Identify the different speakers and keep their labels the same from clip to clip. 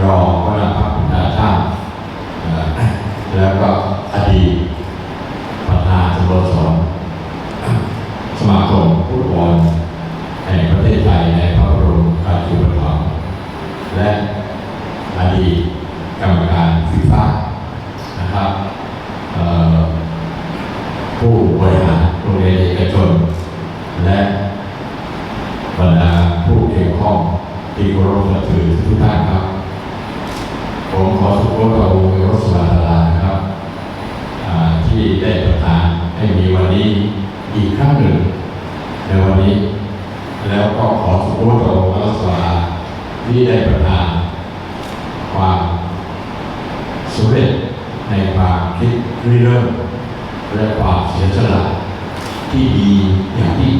Speaker 1: รองหัวหน้าพรรคประชาชาติแล้วก็อดีตประธานสโมสรสมาคมฟุตบอลแห่งประเทศไทยในพระบรมราชูปถัมภ์และอดีตกรรมการฟีฟ่านะครับผู้บริหารโรงเรียนเอกชน และบรรดาผู้เกี่ยวข้องที่เคารพนับถือทุกท่านครับ ผม ขอสุโขทัยรสวาลานะครับที่ได้ประทานให้มีวันนี้อีกครั้งหนึ่งในวันนี้ แล้วก็ขอสุโขทัยรสวาที่ได้ประทานความสำเร็จในความคิดริเริ่มและความเสียสละที่ดีอย่างยิ่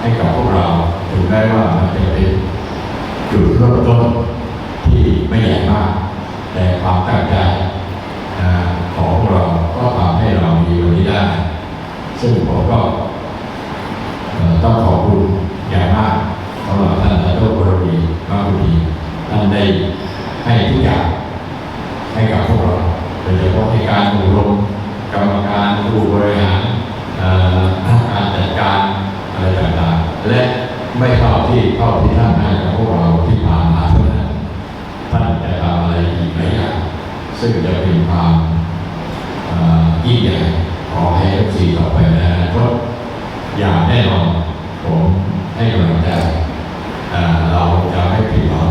Speaker 1: ให้กับพวกเราถึงแม้ว่ามันจะเป็นจุดเริ่มต้นที่ไม่ใหญ่มาก แต่ความตั้งใจของพวกเราก็ทำให้เรามีวันนี้ได้ ซึ่งผมก็ต้องขอบคุณอย่างมากสำหรับท่านนาจารยกบรมีมากดีท่านได้ให้ทุกอย่างให้กับพวกเราโดยเฉพาะในการอบรมกรรมการผู้บริหารการจัดการอะไรต่างๆ และไม่เท่าที่เท่าที่ท่านให้กับพวกเราที่ผ่านมาเท่านั้นท่านจะทำ อะไรอีกหลายอย่างซึ่งจะเป็นความอิ่งใหญ่ของให้เอฟซีต่อไปในอนาคตอย่างแน่นอนผมให้กำลังใจเอ่เราจะไม่ผิดหวัง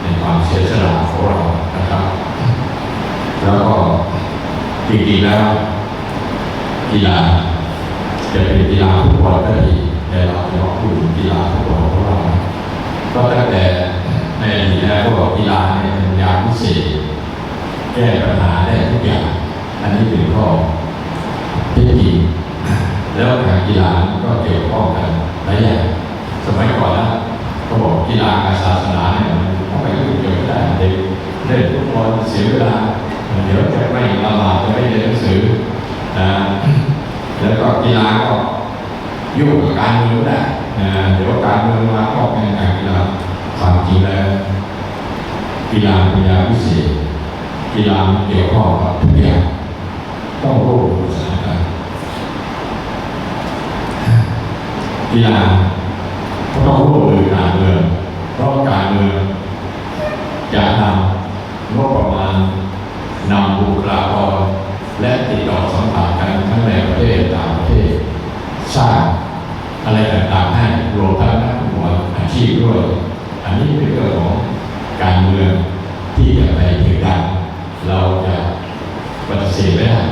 Speaker 1: ในความเสียสละของเรานะครับ แล้วก็จริงๆแล้วกีฬาจะเป็นกีฬาฟุตบอลก็ดีแต่เราจะมาพูดถึงกีฬาฟุตบอลของเราก็ตั้งแต่ ในอดีตแล้วก็บอกกีฬาเนี่ยเป็นยาพิเศษแก้ปัญหาได้ทุกอย่าง อันนี้เป็นข้อเท็จจริงแล้วการกีฬาก็เกี่ยวข้องกันหลายอย่างสมัยก่อนนะก็บอกกีฬากับศาสนาเนี่ยมันเข้าไปยุ่งเกี่ยวไม่ได้เด็กเล่นฟุตบอลเสียเวลาเดี๋ยวจะไม่ละหมาดจะไม่เรียนหนังสือนะแล้วก็กีฬาก็ยุ่งกับการเมืองได้นะเดี๋ยวการเมืองมาก็เป็นการกีฬาความจริงแล้ว กีฬาเป็นกีฬาพิเศษกีฬาเกี่ยวข้องกับทุกอย่างต้องร่วมมือสานกันกีฬาก็ต้องร่วมมือการเมืองเพราะการเมืองจะนำงบประมาณนำบุคลากรและติดต่อสัมพันธ์กันทั้งในประเทศต่างประเทศสร้างอะไรต่างๆให้รวมทั้งนักฟุตบอลอาชีพด้วย อันนี้เป็นเรื่องของ การเมืองที่จะไปถึงกันเราจะปฏิเสธไม่ได้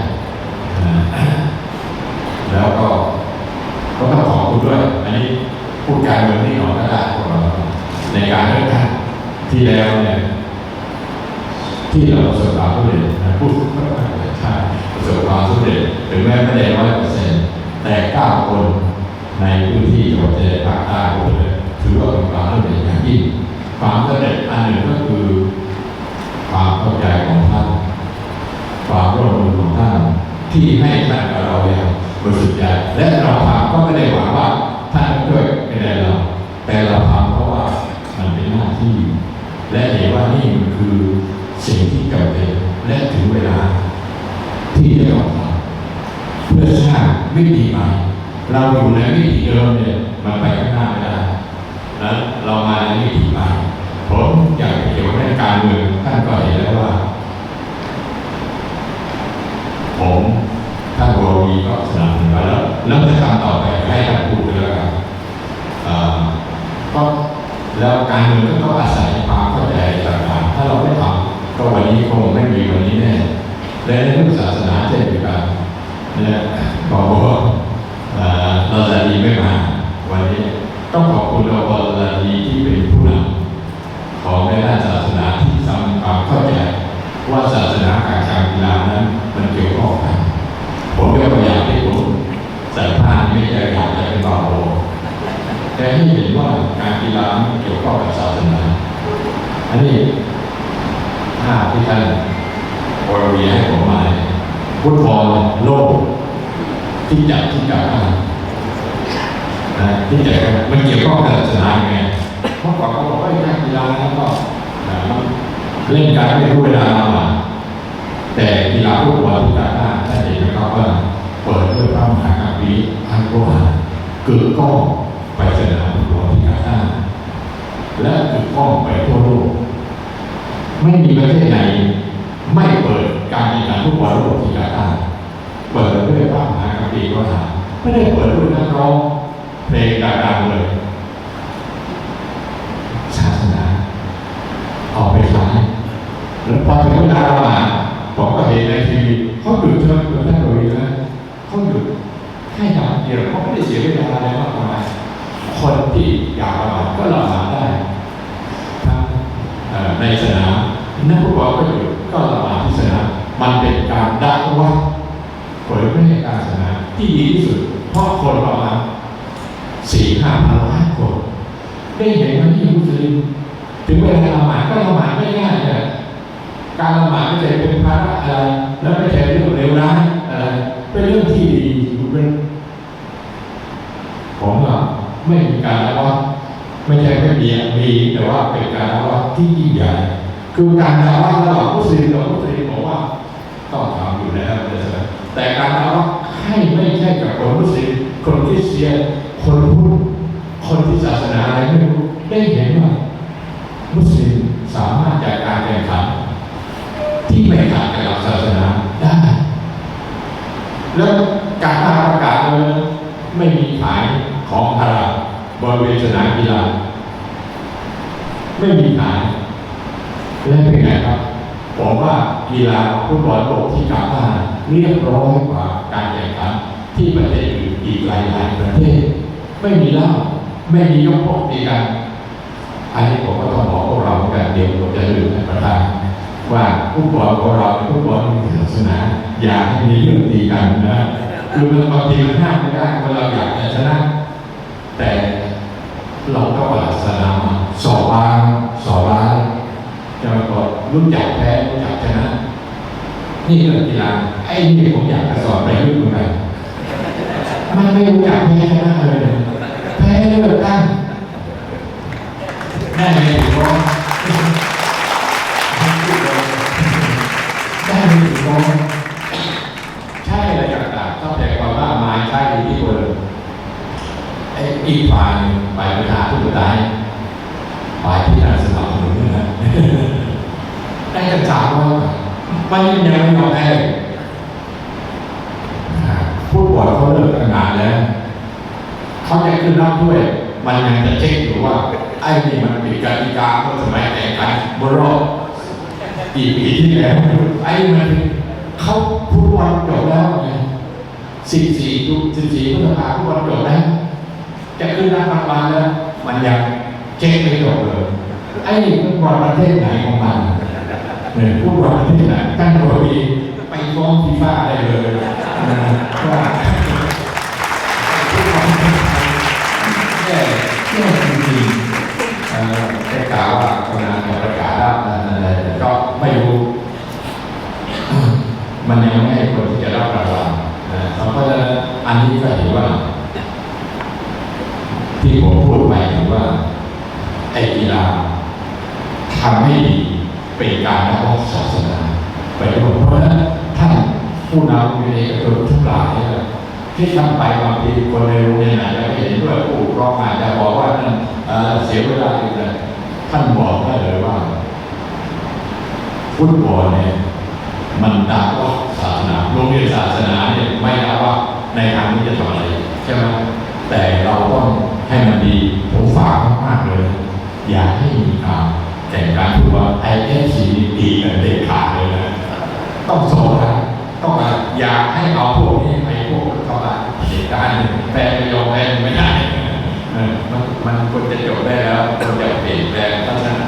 Speaker 1: แล้วก็ก็ต้องขอบคุณด้วย อันนี้พูดการเมืองนี่หน่อยก็ได้พวกเราในการเลือกตั้งที่แล้วเนี่ย และเห็นว่านี่คือสิ่งที่จำเป็นและถึงเวลา ที่จะต้องทำเพื่อสร้างวิธีใหม่เราอยู่ในวิธีเดิมเนี่ยมันไปข้างหน้าไม่ได้นะเรามาในวิธีใหม่ผมอยากเกี่ยวกับการเมืองท่านก็เห็นแล้วว่า ผมท่านวรวีก็สนับสนุนแล้วแล้วจะทำต่อไปให้ท่านพูดด้วยแล้วกันก็แล้วการเมืองก็ต้องอาศัยความ ก็วันนี้คงไม่มีวันนี้แน่และในเรื่องศาสนาเช่นเดียวกันนะบอกว่าเราจะดีไม่มาวันนี้ต้องขอบคุณเราบอลดีที่เป็นผู้นำของในด้านศาสนาที่ทำความเข้าใจว่าศาสนากับการกีฬานั้นมันเกี่ยวข้องกันผมยกตัวอย่างที่ผมใส่ผ้าไม่ใช่อยากจะเป็นบาโบแต่ให้เห็นว่าการกีฬามันเกี่ยวข้องกับศาสนา อันนี้ ภาพที่ท่านโอรวีให้ผมมาเนี่ยฟุตบอลโลกที่จัดที่กาตานะที่จัดกันมันเกี่ยวข้องกับศาสนาไงเพราะก่อนเขาบอกว่าการกีฬานั้นก็เล่นการไม่รู้เวลามาแต่กีฬาฟุตบอลที่กาตาร์ท่านเห็นไหมครับว่าเปิดด้วยพระมหากาบีอันโกราเกิดก้องไปสนามฟุตบอลที่กาตาและเกิดก้องไปทั่วโลก ไม่มีประเทศไหน ไม่เปิดการแข่งขันฟุตบอลโลกที่กาตาเปิดด้วยพระมหากาบีอันโกรานไม่ได้เปิดด้วยนักร้องเพลงดังๆเลยศาสนาออกไปขายแล้วพอถึงเวลาละหมาดผมก็เห็นในทีวีเขาหยุดเชิญคุณท่านโดยนะเขาหยุดแค่อย่างเดียวเขาไม่ได้เสียเวลาอะไรมากมายคนที่อยากละหมาดก็ละหมาดได้ ในสนามนักฟุตบอลก็หยุดก็ละหมาดที่สนามมันเป็นการดักวัดเผยแพร่การศาสนาที่ดีที่สุด เพราะคนประมาณสี่ห้าพันล้านคน ได้เห็นว่าที่มุสลิมถึงเวลาละหมาดก็ละหมาดไม่ง่ายเลยการละหมาดไม่ใช่เป็นภาระอะไรแล้วไม่ใช่เรื่องเลวร้ายอะไรเป็นเรื่องที่ดีเป็นผมอะไม่มีการละว่า ไม่ใช่ไม่มีมีแต่ว่าเป็นการละว่าที่ยิ่งใหญ่คือการละว่าระหว่างมุสลิมกับมุสลิมบอกว่าต้องทำอยู่แล้วนะครับแต่การละว่าให้ไม่ใช่กับคนมุสลิมคนคริสเตียคนพุทธคนที่ศาสนาอะไรไม่รู้ได้เห็นว่ามุสลิมสามารถจัดการแข่งขันที่ไม่ขัดกับหลักศาสนาได้ แล้วการประกาศเลยไม่มีขายของฮาลาล บริเวณสนามกีฬาไม่มีขายและเป็นไงครับผมว่ากีฬาฟุตบอลโลกที่กาตาร์เรียบร้อยกว่าการแข่งขันที่ประเทศอื่นอีกหลายๆประเทศ ไม่มีเหล้าไม่มียกพวกตีกันอันนี้ผมก็ต้องบอกพวกเราเหมือนกันเดียวผมจะลืมท่านประธานว่าผู้บอลของเราเป็นผู้บอลมีศาสนาอย่าให้มีเรื่องตีกันนะคือมันบางทีมันห้ามไม่ได้เวลาอยากจะชนะแต่ เราก็ปราศนามสอบบางสอบร้ายจะมาบอกรู้จักแพ้รู้จักชนะ นี่คือกีฬาไอ้นี่ผมอยากจะสอนไปยุ่งเหมือนกันมันไม่รู้จักแพ้ชนะเลยนะ ไอ้นี่มันผิดกติกาเมื่อสมัยแต่งกันบนรอบกี่ปีที่แล้วไอ้นี่มันเขาผู้บอลจบแล้วไงสิบสี่ทุสิบสี่พฤษภาผู้บอลจบแล้วจะขึ้นรับรางวัลแล้ว มันยังเช็คไม่จบเลยไอ้นี่ผู้บอลประเทศไหนของมันเนี่ยผู้บอลประเทศไหนตั้งตัวมีไปฟ้องฟีฟ่าได้เลยนะว่าแย่แย่จริง ได้กล่าวว่าคนงานจะประกาศรับอะไรก็ไม่รู้ มันยังไม่ให้คนที่จะรับรางวัลเพราะฉะนั้นอันนี้ก็เห็นว่า ที่ผมพูดไปถึงว่าไอ้กีฬาทำให้ดีเป็นการรับรองศาสนาไปด้วยเพราะฉะนั้นท่านผู้นำในเอกชนทุกหลายเนี่ย ที่ทำไปบางทีคนในโรงเรียนอาจจะไม่เห็นด้วยผู้ปกครองอาจจะบอกว่านั่นเสียเวลาอีกเลยท่านบอกได้เลยว่า ฟุตบอลเนี่ยมันดาว่าศาสนาโรงเรียนศาสนาเนี่ยไม่ดาว่าในทางนี้จะทำอะไรใช่ไหมแต่เราต้องให้มันดีผมฝากมากๆเลย อย่าให้มีข่าวแต่งการพูดว่าไอเอฟซีดีกันเด็ดขาดเลยนะต้องสอนนะต้องอย่าให้เอา การแปลไม่ยอมแพ้ไม่ได้มันมันควรจะจบได้แล้วควรจะเปลี่ยนแปลงเพราะฉะนั้น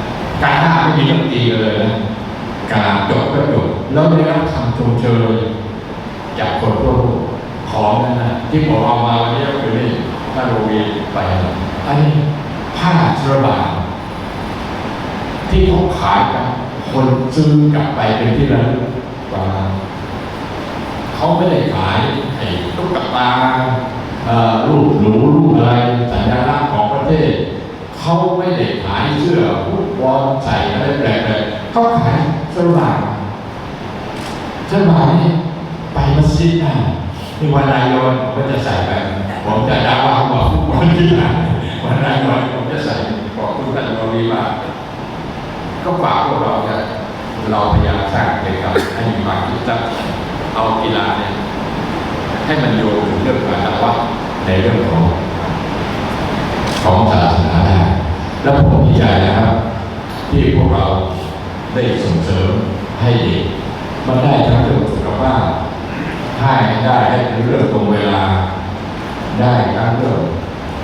Speaker 1: การห้ามไม่มีเรื่องตีกันเลยนะการจบก็จบแล้วได้รับคำชมเชยจากคนทั่วโลกของนั้นนะที่ผมเอามาวันนี้ก็คือนี่ถ้าโรงเรีไปอันนี้ผ้าสระบาที่เขาขายกันคนซื้อกลับไปเป็นที่ระลึกว่า เขาไม่ได้ขายไอ้ตุ๊กตารูปหนูรูปอะไรสัญลักษณ์ของประเทศ เขาไม่ได้ขายเสื้อฟุตบอลใส่อะไรแปลกๆเขาขายเสื้อบางเสื้อบางนี่ไปมัสยิดได้นี่วันนายนผมก็จะใส่แบบผมจะดาว่าหัวฟุตบอลที่ไหนวันนายนผมจะใส่บอกคุณท่านรวีว่าก็ฝากพวกเราจะเราพยายามสร้างกิจกรรมให้มีความคิดจะ เอากีฬาเนี่ยให้มันโยงถึงเรื่องการวัดในเรื่องของของศาสนาได้แล้วผมดีใจนะครับ ที่พวกเราได้ส่งเสริมให้เด็กมันได้ทั้งเรื่องสุขภาพให้ได้ให้เรื่องตรงเวลา ได้ทั้งเรื่อง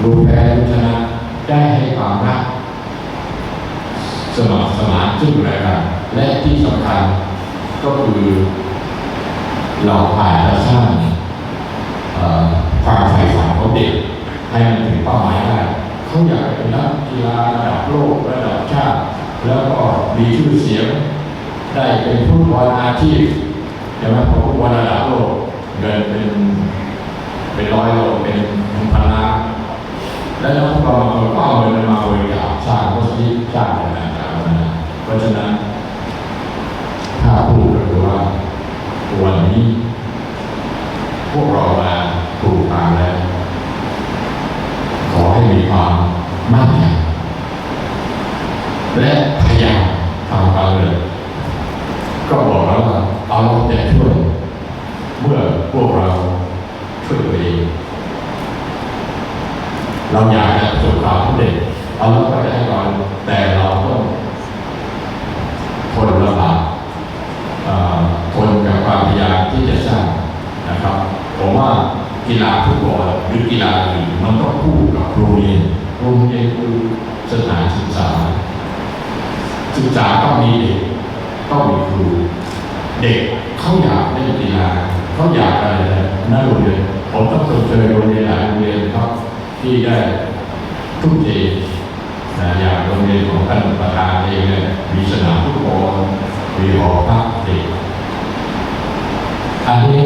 Speaker 1: รู้แพ้รู้ชนะได้ให้ความรักสมัครสมานซึ่งกันและกันและที่สำคัญก็คือ เราอาจจะสร้างความใฝ่ฝันของเด็กให้มันถึงเป้าหมายได้เขาอยากเป็นนักกีฬาระดับโลกระดับชาติ แล้วก็มีชื่อเสียงได้เป็นผู้บอลอาชีพใช่ไหมพราะผู้บอลระดับโลกเงินเป็นเป็นร้อยโลเป็นพันล้านและแล้วพวกเราก็เอาเงินมาบริจาคสร้างมัสยิสร้างอะไรต่างๆนเพราะฉะนั้น ถ้าพูดก็คือว่า วันนี้ พวกเรามาถูกทางแล้ว ขอให้มีความมั่นใจและพยายามทำความเลยก็บอกแล้วว่าเอาแต่ช่วย เมื่อพวกเราช่วยตัวเองเราอยากจะประสบความสำเร็จเอาแล้วก็จะให้เราแต่เราต้องทนลำบากเอ่อทนกับความพยายามที่จะสร้างนะครับผมว่ากีฬาฟุตบอลห รือกีฬาอื่นมันต้องคู่กับโรงเรียนโรงเรียนคือสถานศึกษา ศึกษาต้องมีเด็กต้องมีครู เด็กเขาอยากเล่นกีฬาเขาอยากอะไรนะนั่นโรงเรียนผมต้องเจอโรงเรียนหลายโรงเรียนครับ ที่ได้ทุ่มเทอย่างโรงเรียนของท่านประธานเองเนี่ยมีสนามฟุตบอลมีหอพักเด็กอันนี้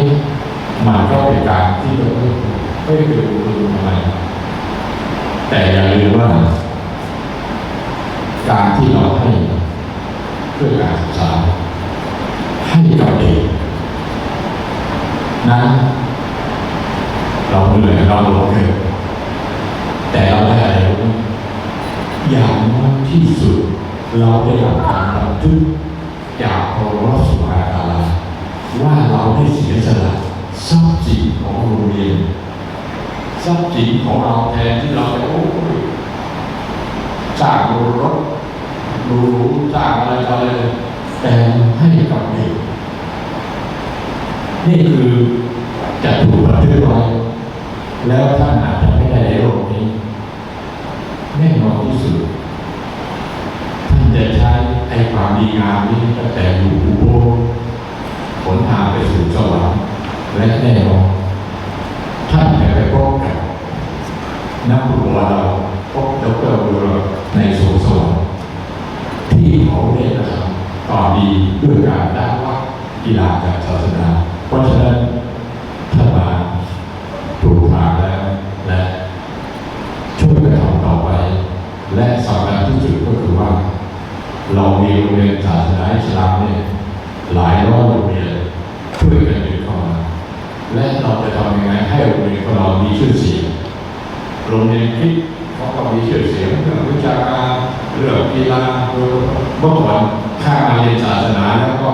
Speaker 1: มันก็เป็นการที่ ไม่ไปดูคนทำไมแต่อย่าลืมว่า การที่เราให้เพื่อการศึกษา ให้กับเด็กนั้นเราเหนื่อยเราลงเกินแต่เราได้อะไรรู้ไหมอย่างน้อยที่สุด เราได้รับการบันทึกจากพระวสุภาตาลาว่าเราได้เสียสละทรัพย์สินของโรงเรียนทรัพย์สินของเราแทนที่เราจะโอ้ยสร้างรถห รูสร้างอะไรต่ออะไรแต่ให้กับเด็กนี่คือจะถูกบันทึกไว้แล้วท่านอาจจะไม่ได้ในโลกนี้แน่นอนที่สุดท่านจะใช้ไอ้ความดีงามนี้ตั้งแต่อยู่อุโบสถผลทางไปสู่สวรรค์และแน่นอนท่านจะไปพบกับนักบุญเราพบดรบุรในสวงสวรรค์ ที่เขาได้กระทำความดีด้วยการด้านวัดกีฬาจากศาสนา เพราะฉะนั้นท่านมาถูกทางแล้วและช่วยกันทำต่อไป และสำคัญที่สุดก็คือว่า เรามีโรงเรียนศาสนาอิสลามเนี่ยหลายร้อยโรงเรียนช่วยกันดึงเข้ามาและเราจะทำยังไงให้โรงเรียนของเรามีชื่อเสียงโรงเรียนคริดเขาก็มีชื่อเสียง กีฬาเรื่องเมื่อก่อนข้ามาเรียนศาสนาแล้วก็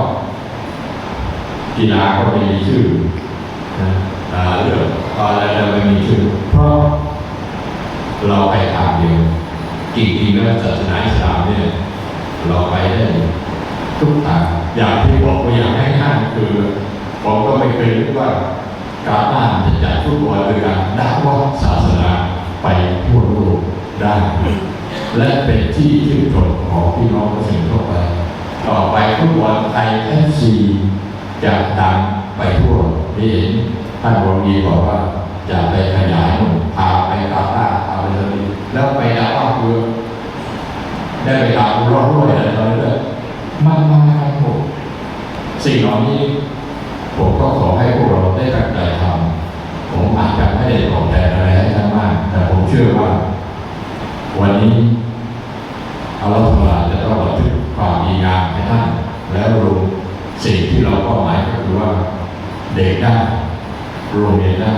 Speaker 1: กีฬาก็ไม่มีชื่อนะเรื่องอะไรเราไม่มีชื่อเพราะเราไปทางเดียวจริงๆแล้วศาสนาอิสลามเนี่ยเราไปได้ทุกทางอย่างที่บอกว่าอย่างง่ายๆคือผมก็ไม่เคยคิดว่าการบ้านจะจัดฟุตบอลโดยการด่าว่าศาสนาไปทั่วโลกได้ และเป็นที่ชื่นชมของพี่น้องประชาชนทั่วไป ต่อไปฟุตบอลไทยเอฟซีจะดังไปทั่วนี่เห็นท่านบรมีบอกว่าจะไปขยายพาไปกาตาพาไปเลยแล้วไปดาว่าคือได้ไปตามรอดด้วยอะไรต่อเรื่อยๆมันมาครับผมสิ่งเหล่านี้ผมก็ขอให้พวกเราได้ตั้งใจทำผมอาจจะไม่ได้ตอบแทนอะไรให้ท่านมาก แต่ผมเชื่อว่า วันนี้อัลลอฮฺสุบฮานะฮูวะตะอาลาจะต้องบันทึกความดีงามให้ท่าน แล้วลงสิ่งที่เราเป้าหมายก็คือว่า เด็กได้โรงเรียนได้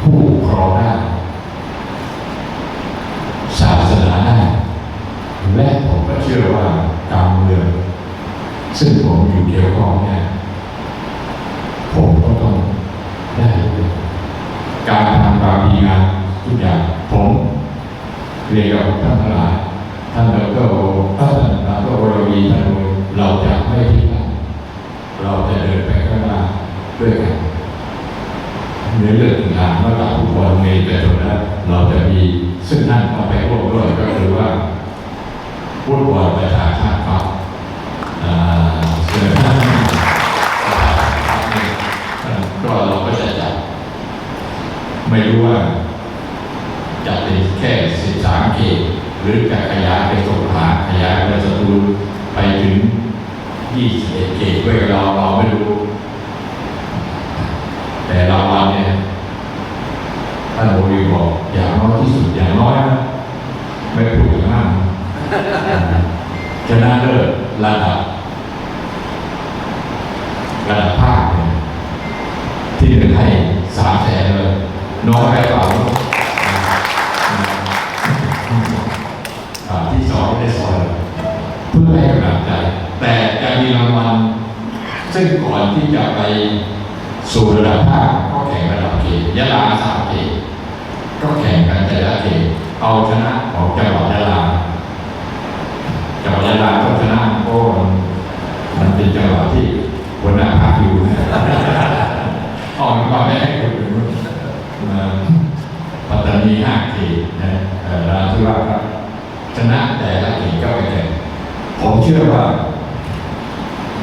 Speaker 1: ผู้ปกครองได้ ศาสนาได้ และผมก็เชื่อว่าการเมืองซึ่งผมอยู่เกี่ยวข้องเนี่ย ผมก็ต้องได้ด้วยการทำความดีงามทุกอย่างผมเรียนกับท่านทั้ง หลายท่านดรโอท่านดรวรวีท่านเราจะไม่ทิ้งกันเราจะเดินไปข้างหน้าด้วยกันในเรื่องงานเมื่อกับผู้บอลเมย์ไปจนแล้วเราจะมีซึ่งท่นก็ไปร่วมด้วยก็คือว่าฟุตบอลประชาชาติครับอ่าเชิญท่านก็เราก็จะจัดไม่รู้ว่าจะเป็นแค่สิบสามเขต หรือจะขยายไปสงขลาขยายไปสตูลไปถึงยี่สิบเอ็ดเขตด้วยเราเราไม่รู้ ของจังหวัดยะลาจังหวัดยะลาก็ชนะเพราะมันมันเป็นจังหวัดที่หัวหน้าภาคอยู่นะออกมาไม่ให้คนอื่นมาปัตตานีห้าเขตนะราธิวาสครับชนะแต่ละเขตก็ไปแข่งผมเชื่อว่า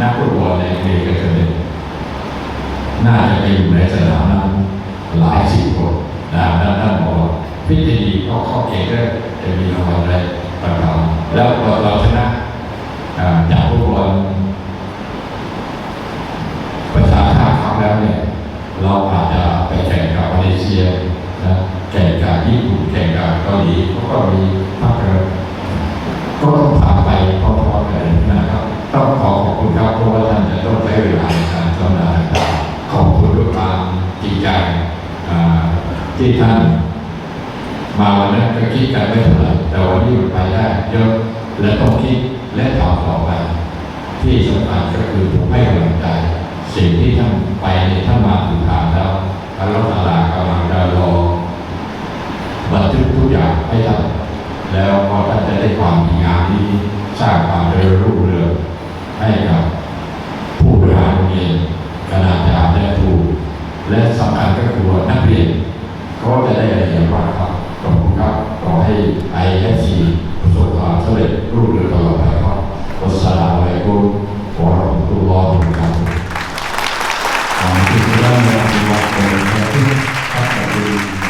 Speaker 1: นักฟุตบอลในอเมริกาเนน่าจะไปอยู่ในสนามนั้นหลายสิบคนนะด้านด้านบอก พิธีเขาเข้าเกณฑ์ด้จะมีรางวัลอะไรต่างๆแล้วพอเราชนะจากฟุตบอลประชาชาติครั้งแล้วเนี่ยเราอาจจะไปแข่งกับมาเลเซียนะแข่งกับญี่ปุ่นแข่งกับเกาหลีเขาก็มีภาคเรือก็ต้องผ่านไปพร้อมๆกันนะครับ ต้องขอขอบคุณครับเพราะว่าท่านจะต้องใช้เวลาในการสำนาญต่างๆขอบคุณด้วยความจริงใจที่ท่าน มาวันนั้นก็คิดกันไม่เท่าไหร่แต่วันนี้มันไปได้เยอะและต้องคิดและทำต่อไปที่สำคัญก็คือผมให้กำลังใจสิ่งที่ท่านไปเนี่ยท่านมาถึงทางแล้วอัลลอฮฺตะอาลากำลังจะรอบันทึกทุกอย่างให้ท่านแล้วพอท่านจะได้ความดีงามที่สร้างความเจริญรุ่งเรืองให้กับผู้บริหารโรงเรียนคณาจารย์และครูและสำคัญก็คือว่านักเรียนเขาจะได้อะไรอย่างว่าครับ ขอบคุณครับขอให้ไอเอฟซีประสบความสำเร็จรุ่งเรืองตลอดไปครับวัสสลามุอะลัยกุมวะเราะห์มะตุลลอฮิวะบะเราะกาตุฮ์
Speaker 2: Alhamdulillah warahmatullahi wabarakatuh.